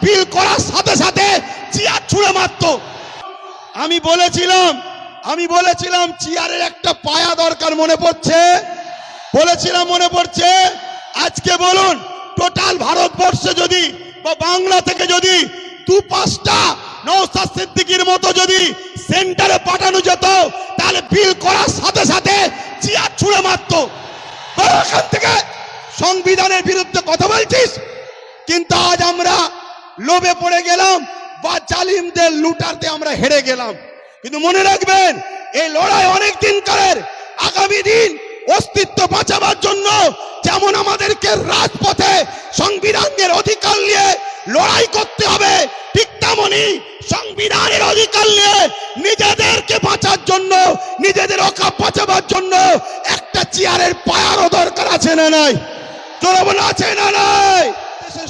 Feel করার সাথে সাথে চেয়ার ছুঁড়ে মারত। আমি বলেছিলাম আমি বলেছিলাম চেয়ারের একটা পায়া দরকার মনে পড়ছে। বলেছিলাম মনে পড়ছে। আজকে বলুন, টোটাল ভারতবর্ষে যদি বা বাংলা থেকে যদি দু পাঁচটা নৌসাদ সিদ্দিকির মতো যদি সেন্টারে পাঠানো যেত, তাহলে বিল করার সাথে সাথে চেয়ার ছুঁড়ে মারত। এখান থেকে সংবিধানের বিরুদ্ধে কথা বলছিস? কিন্তু আজ আমরা লোভে পড়ে গেলাম বা জালিমদের লুটারতে আমরা হেরে গেলাম। কিন্তু মনে রাখবেন এই লড়াই অনেক দিন কালের আগামী দিন অস্তিত্ব বাঁচাবার জন্য যেমন আমাদেরকে রাজপথে সংবিধানের অধিকার নিয়ে লড়াই করতে হবে ঠিক তেমনই সংবিধানের অধিকার নিয়ে নিজেদেরকে বাঁচার জন্য নিজেদের অকাপ বাঁচাবার জন্য একটা চেয়ারের পায়ারও দরকার আছে না নাই? জনগণ আছে না নাই?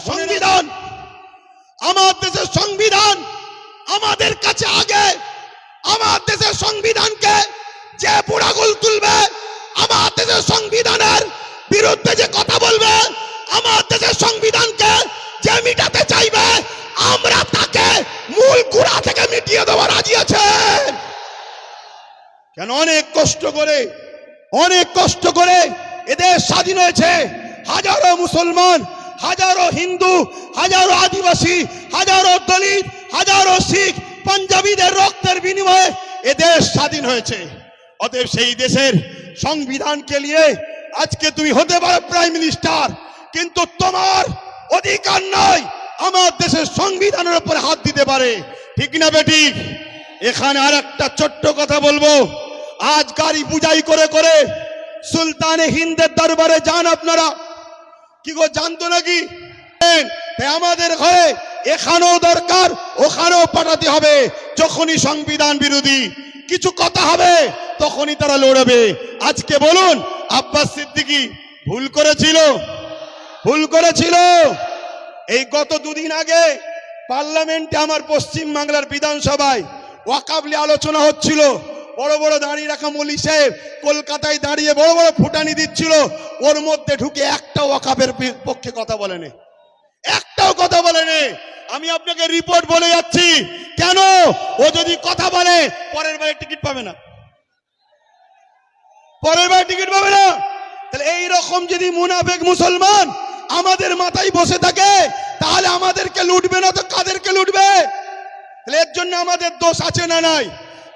সংবিধান আমার দেশের সংবিধান আমাদের কাছে আগে। আমার দেশের সংবিধানকে যে বুড়াগুল তুলবে, আমার দেশের সংবিধানের বিরুদ্ধে যে কথা বলবে, আমার দেশের সংবিধানকে যে মিটাতে চাইবে, আমরা তাকে মূল গুড়া থেকে মিটিয়ে দেওয়া রাজি আছেন কেন অনেক কষ্ট করে, অনেক কষ্ট করে এদের স্বাধীন হয়েছে। হাজারো মুসলমান হাজারো হিন্দু, হাজারো আদিবাসী, হাজারো দলিত, হাজারো শিখ, পাঞ্জাবিদের রক্তের বিনিময়ে এদেশ স্বাধীন হয়েছে। অতএব সেই দেশের সংবিধানকে নিয়ে আজকে তুমি হতে পারো প্রাইম মিনিস্টার, কিন্তু তোমার অধিকার নয় আমার দেশের সংবিধানের উপর হাত দিতে পারে। ঠিক না বেটি? এখানে আর একটা ছোট্ট কথা বলব। আজ গাড়ি বুঝাই করে করে সুলতানে হিন্দের দরবারে যান আপনারা। কি গো, জানতো নাকি? আমাদের ঘরে এখানেও দরকার, ওখানেও পাঠাতে হবে। যখনই সংবিধান বিরোধী কিছু কথা হবে, তখনই তারা লড়বে। আজকে বলুন, আব্বাস সিদ্দিকি ভুল করেছিল? ভুল করেছিল? এই গত দুদিন আগে পার্লামেন্টে আমার পশ্চিম বাংলার বিধানসভায় ওয়াকাবলি আলোচনা হচ্ছিল। বড় বড় দাঁড়িয়ে রাখা মলি সাহেব কলকাতায় দাঁড়িয়ে বড় বড় ফুটানি দিচ্ছিল। ওর মধ্যে ঢুকে একটা ওয়াকাবের পক্ষে কথা বলেনি। একটাও কথা বলেনি। আমি আপনাকে রিপোর্ট বলে যাচ্ছি। কেন? ও যদি কথা বলে, পরের বারে টিকিট পাবে না। পরের বারে টিকিট পাবে না। তাহলে এই রকম যদি মুনাফেক মুসলমান আমাদের মাথায় বসে থাকে, তাহলে আমাদেরকে লুটবে না তো কাদেরকে লুটবে? তাহলে এর জন্য আমাদের দোষ আছে না নাই?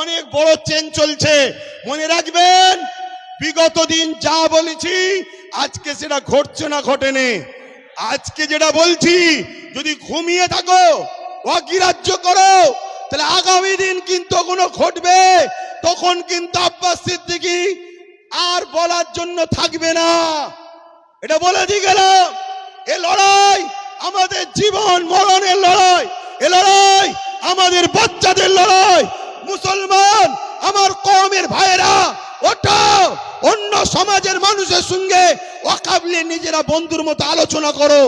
অনেক বড় চেন চলছে। মনে রাখবেন, বিগত দিন যা বলেছি, আজকে সেটা ঘটছে না ঘটেনি। আজকে যেটা বলছি, যদি ঘুমিয়ে থাকো, অগ্রাহ্য করো, তাহলে আগামী দিন কিন্তু কোনো ঘটবে, তখন কিন্তু আব্বাস সিদ্দিকি আর বলার জন্য থাকবে না। এটা বলে দিয়ে গেলাম, এ লড়াই আমাদের জীবন মরণের লড়াই, এ লড়াই আমাদের বাচ্চাদের লড়াই মুসলমান, আমার কমের ভাইরা ওটা অন্য সমাজের মানুষের সঙ্গে অকাবলে নিজেরা বন্ধুর মতো আলোচনা করো।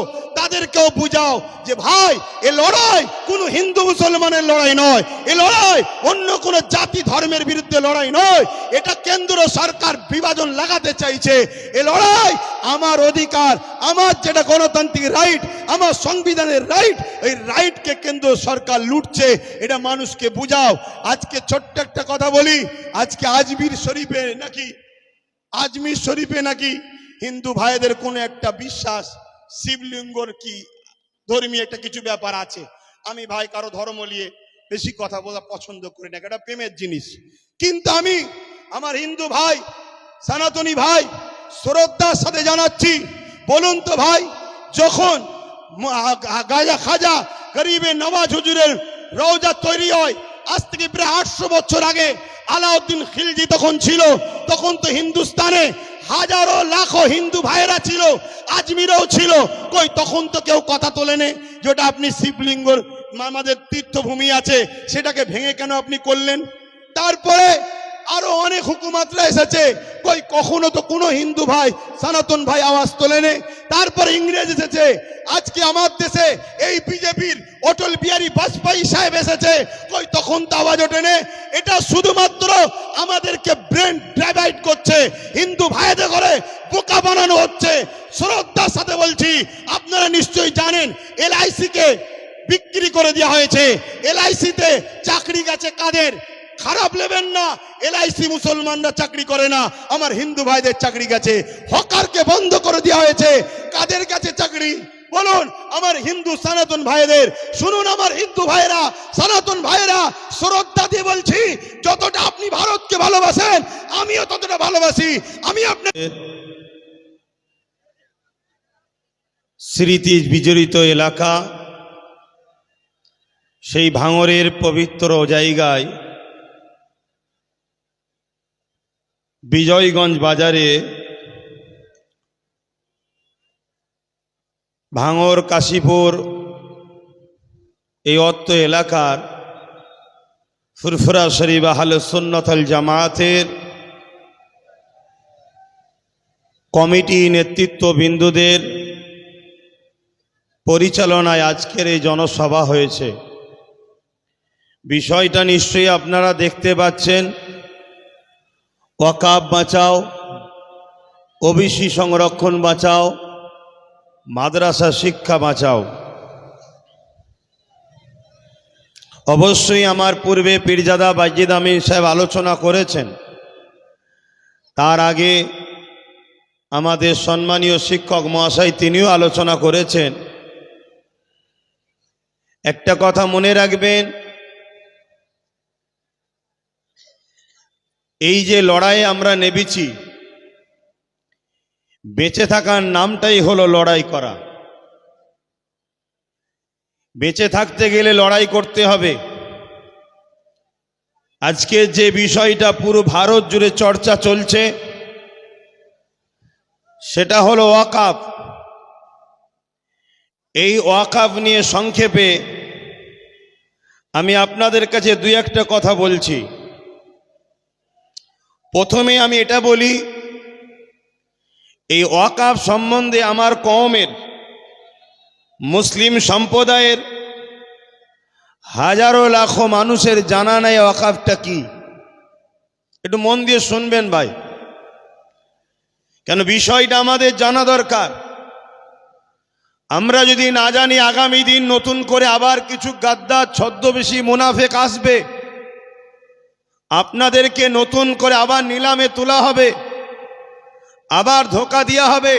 তাদেরকেও বুঝাও যে ভাই, এ লড়াই কোনো হিন্দু মুসলমানের লড়াই নয়। এ লড়াই অন্য কোনো জাতি ধর্মের বিরুদ্ধে লড়াই নয়। এটা কেন্দ্র সরকার বিভাজন লাগাতে চাইছে। এ লড়াই আমার অধিকার, আমার যেটা গণতান্ত্রিক রাইট আমার সংবিধানের রাইট এই রাইটকে কেন্দ্র সরকার লুটছে। এটা মানুষকে বুঝাও। আজকে ছোট্ট একটা কথা বলি, আজকে আজমির শরীফে নাকি, আজমির শরীফে নাকি হিন্দু ভাইদের কোনো একটা বিশ্বাস শিবলিঙ্গর কি ধর্মীয় একটা কিছু ব্যাপার আছে? আমি ভাই কারও ধর্ম নিয়ে বেশি কথা বলা পছন্দ করি না, এটা প্রেমের জিনিস। কিন্তু আমি আমার হিন্দু ভাই, সনাতনী ভাই, শ্রদ্ধার সাথে জানাচ্ছি, বলুন তো ভাই, যখন গাজা খাজা গরিবে নওয়াজ হুজুরের রওজা তৈরি হয়, আজ থেকে প্রায় আটশো বছর আগে আলাউদ্দিন খিলজি তখন ছিল, তখন তো হিন্দুস্তানে হাজারো লাখো হিন্দু ভাইরা ছিল, আজমিরেও ছিল। কই, তখন তো কেউ কথা তোলেনে যেটা আপনি শিবলিঙ্গর আমাদের তীর্থভূমি আছে, সেটাকে ভেঙে কেন আপনি করলেন? তারপরে আরও অনেক হুকুমাতরা এসেছে। কই, কখনো তো কোনো হিন্দু ভাই, সনাতন ভাই আওয়াজ তোলেনি। তারপরে ইংরেজ এসেছে আজকে আমার দেশে এই বিজেপির অটল বিহারী বাজপেয়ী সাহেব এসেছে। কই, তখন তো আওয়াজ ওঠেনি। এটা শুধুমাত্র আমাদেরকে ব্রেন ড্রাইভাইড করছে। হিন্দু ভাইদের করে বোকা বানানো হচ্ছে। শ্রদ্ধার সাথে বলছি, আপনারা নিশ্চয়ই জানেন এলআইসি কে বিক্রি করে দেওয়া হয়েছে। এলআইসিতে চাকরি গেছে কাদের? খারাপ নেবেন না, এলআইসি মুসলমানরা চাকরি করে না, আমার হিন্দু ভাইদের চাকরি গেছে। হকারকে বন্ধ করে দেওয়া হয়েছে। কাদের কাছে চাকরি? বলুন, আমার হিন্দু সনাতন ভাইদের, শুনুন আমার হিন্দু ভাইরা, সনাতন ভাইরা শ্রদ্ধা দিয়ে বলছি, যতটা আপনি ভারতকে ভালোবাসেন, আমিও ততটা ভালোবাসি। আমি আপনার স্মৃতি বিজড়িত এলাকা, সেই ভাঙরের পবিত্র জায়গায় বিজয়গঞ্জ বাজারে ভাঙর, কাশীপুর, এই অত্ত এলাকার ফুরফুরা শরীফ আহলে সুন্নতল জামায়াতের কমিটি নেতৃত্ব বিন্দুদের পরিচালনায় আজকের এই জনসভা হয়েছে। বিষয়টা নিশ্চয়ই আপনারা দেখতে পাচ্ছেন। ওয়াকাব বাঁচাও, ওবিসি সংরক্ষণ বাঁচাও মাদ্রাসা শিক্ষা বাঁচাও। অবশ্যই আমার পূর্বে পীরজাদা বাজিদ আমিন সাহেব আলোচনা করেছেন। তার আগে আমাদের সম্মানীয় শিক্ষক মহাশয় তিনিও আলোচনা করেছেন। একটা কথা মনে রাখবেন, এই যে লড়াই আমরা নেবেছি বেঁচে থাকার নামটাই হলো লড়াই করা। বেঁচে থাকতে গেলে লড়াই করতে হবে। আজকে যে বিষয়টা পুরো ভারত জুড়ে চর্চা চলছে, সেটা হলো ওয়াকাফ। এই ওয়াকাফ নিয়ে সংক্ষেপে আমি আপনাদের কাছে দুই একটা কথা বলছি। প্রথমে আমি এটা বলি এই ওয়াকাফ সম্বন্ধে আমার কওমের, মুসলিম সম্প্রদায়ের হাজারো লাখো মানুষের জানা নাই ওয়াকাফটা কি। একটু মন দিয়ে শুনবেন ভাই। কেন বিষয়টা আমাদের জানা দরকার। আমরা যদি না জানি আগামী দিন নতুন করে আবার কিছু গাদ্দার, ছদ্মবেশী মুনাফেক আসবে। আপনাদেরকে নতুন করে আবার নিলামে তোলা হবে। আবার ধোকা দেওয়া হবে,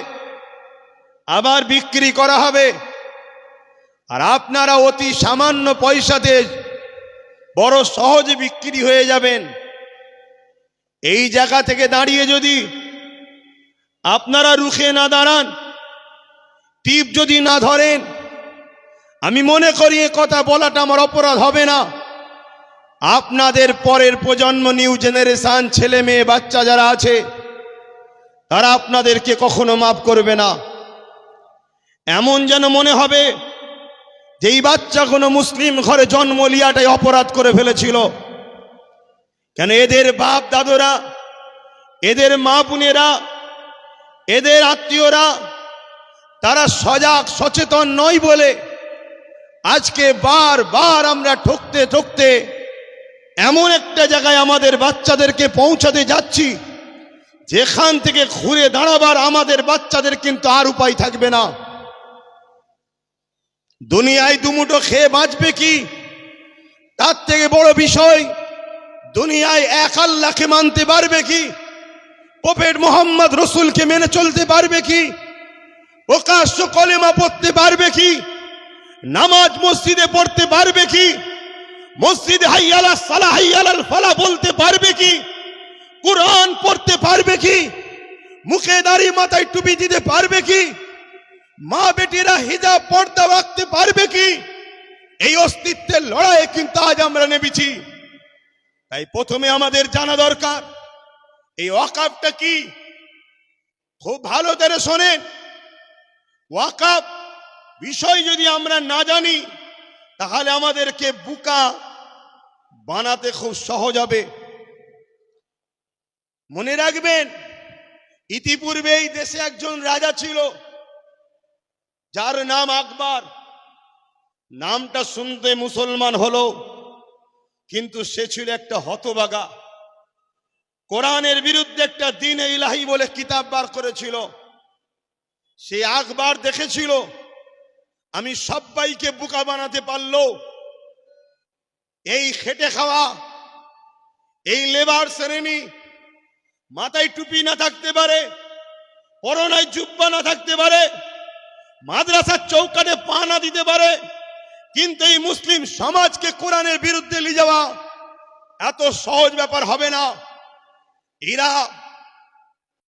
আবার বিক্রি করা হবে। আর আপনারা অতি সামান্য পয়সাতে বড় সহজে বিক্রি হয়ে যাবেন। এই জায়গা থেকে দাঁড়িয়ে যদি আপনারা রুখে না দাঁড়ান, টিপ যদি না ধরেন, আমি মনে করি এ কথা বলাটা আমার অপরাধ হবে না। আপনাদের পরের প্রজন্ম নিউ জেনারেশন, ছেলে মেয়ে, বাচ্চা যারা আছে তারা আপনাদেরকে কখনো মাফ করবে না। এমন যেন মনে হবে, যেই বাচ্চা কোনো মুসলিম ঘরে জন্ম লিয়াটাই অপরাধ করে ফেলেছিল। কেন এদের বাপ দাদুরা, এদের মা বোনেরা, এদের আত্মীয়রা, তারা সজাগ, সচেতন নয় বলে আজকে বার বার আমরা ঠকতে ঠকতে এমন একটা জায়গায় আমাদের বাচ্চাদেরকে পৌঁছাতে যাচ্ছি। যেখান থেকে ঘুরে দাঁড়াবার আমাদের বাচ্চাদের কিন্তু আর উপায় থাকবে না। দুনিয়ায় দুমুটো খেয়ে বাঁচবে কি? তার থেকে বড় বিষয়, দুনিয়ায় এক আল্লাহকে মানতে পারবে কি? প্রফেট মোহাম্মদ রসুলকে মেনে চলতে পারবে কি? প্রকাশ্য কলেমা পড়তে পারবে কি? নামাজ মসজিদে পড়তে পারবে কি? মসজিদ হাইয়ালা সালা হাইয়ালাল ফালা বলতে পারবে কি? কোরআন পড়তে পারবে কি? মুখে দাড়ি মাথায় টুপি দিতে পারবে কি? মা বেটিরা হিজাব পর্দা রাখতে পারবে কি? এই অস্তিত্বের লড়াইয়ে কিন্তু আজ আমরা নেমেছি। তাই প্রথমে আমাদের জানা দরকার, এই ওয়াকাফটা কি? খুব ভালো করে শোনেন। ওয়াকাফ বিষয় যদি আমরা না জানি, তাহলে আমাদেরকে বুকা বানাতে খুব সহজ হবে। মনে রাখবেন ইতিপূর্বে এই দেশে একজন রাজা ছিল, যার নাম আকবর। নামটা শুনতে মুসলমান হলো, কিন্তু সে ছিল একটা হতবাগা কোরআনের বিরুদ্ধে একটা দিন ইলাহি বলে কিতাব বার করেছিল। সে আকবর দেখেছিল, আমি সবাইকে বোকা বানাতে পারল। এই খেটে খাওয়া, এই লেবার শ্রেণি মাথায় টুপি না থাকতে পারে, পরনায় জুব্বা না থাকতে পারে, মাদ্রাসার চৌকাটে পা না দিতে পারে, কিন্তু এই মুসলিম সমাজকে কোরআনের বিরুদ্ধে নিয়ে যাওয়া এত সহজ ব্যাপার হবে না। এরা